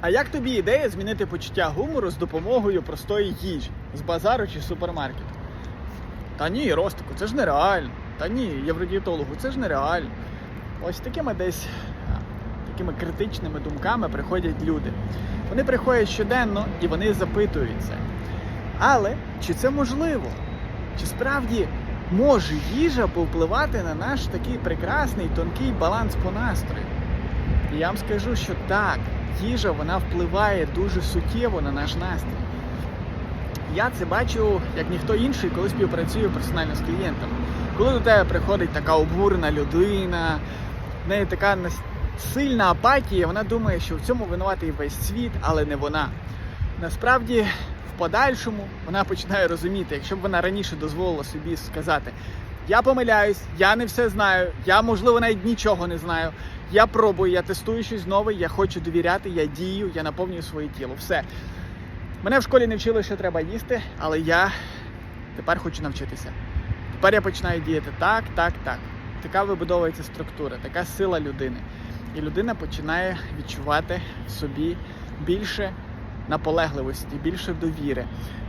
А як тобі ідея змінити почуття гумору з допомогою простої їжі з базару чи супермаркету? Та ні, Ростику, це ж нереально. Та ні, євродієтологу, це ж нереально. Ось такими десь такими критичними думками приходять люди. Вони приходять щоденно і вони запитуються. Але чи це можливо? Чи справді може їжа повпливати на наш такий прекрасний тонкий баланс по настрою? І я вам скажу, що так, їжа вона впливає дуже суттєво на наш настрій. Я це бачу як ніхто інший, коли співпрацюю персонально з клієнтами. Коли до тебе приходить така обурена людина, в неї така сильна апатія, вона думає, що в цьому винуватий весь світ, але не вона. Насправді, в подальшому вона починає розуміти, якщо б вона раніше дозволила собі сказати: я помиляюсь, я не все знаю, я можливо навіть нічого не знаю. Я пробую, я тестую щось нове, я хочу довіряти, я дію, я наповнюю своє тіло. Все. Мене в школі не вчили, що треба їсти, але я тепер хочу навчитися. Тепер я починаю діяти так, так, так. Така вибудовується структура, така сила людини. І людина починає відчувати в собі більше наполегливості, більше довіри.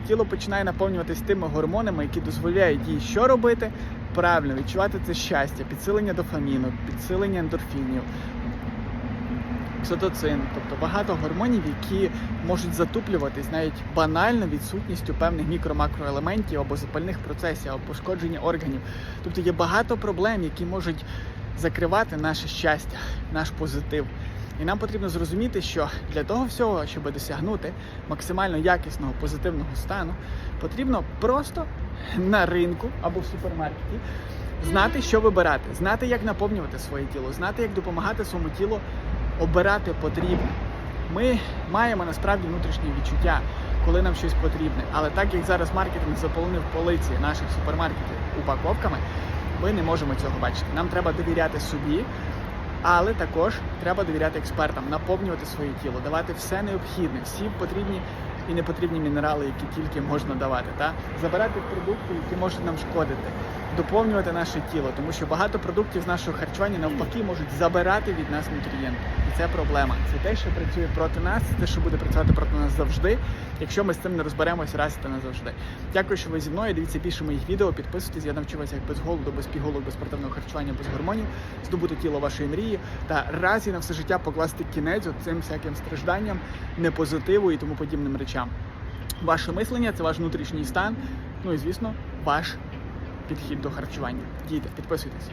Тіло починає наповнюватись тими гормонами, які дозволяють їй що робити? Правильно відчувати це щастя, підсилення дофаміну, підсилення ендорфінів, окситоцин, тобто багато гормонів, які можуть затуплюватись навіть банально відсутністю певних мікро-макроелементів або запальних процесів, або пошкодження органів. Тобто є багато проблем, які можуть закривати наше щастя, наш позитив. І нам потрібно зрозуміти, що для того всього, щоб досягнути максимально якісного позитивного стану, потрібно просто на ринку або в супермаркеті знати, що вибирати, знати, як наповнювати своє тіло, знати, як допомагати своєму тілу обирати потрібне. Ми маємо насправді внутрішнє відчуття, коли нам щось потрібне. Але так як зараз маркетинг заполонив полиці наших супермаркетів упаковками, ми не можемо цього бачити. Нам треба довіряти собі, але також треба довіряти експертам, наповнювати своє тіло, давати все необхідне, всі потрібні і непотрібні мінерали, які тільки можна давати. Та? Забирати продукти, які можуть нам шкодити, доповнювати наше тіло, тому що багато продуктів з нашого харчування навпаки можуть забирати від нас нутрієнти. Це проблема. Це те, що працює проти нас, це те, що буде працювати проти нас завжди, якщо ми з цим не розберемося раз та назавжди. Дякую, що ви зі мною. Дивіться більше моїх відео, підписуйтесь, я навчу вас як без голоду, без пігулок, без спортивного харчування, без гормонів, здобути тіло вашої мрії та раз і на все життя покласти кінець цим всяким стражданням, непозитиву і тому подібним речам. Ваше мислення це ваш внутрішній стан. Ну і звісно, ваш підхід до харчування. Дійте, підписуйтесь.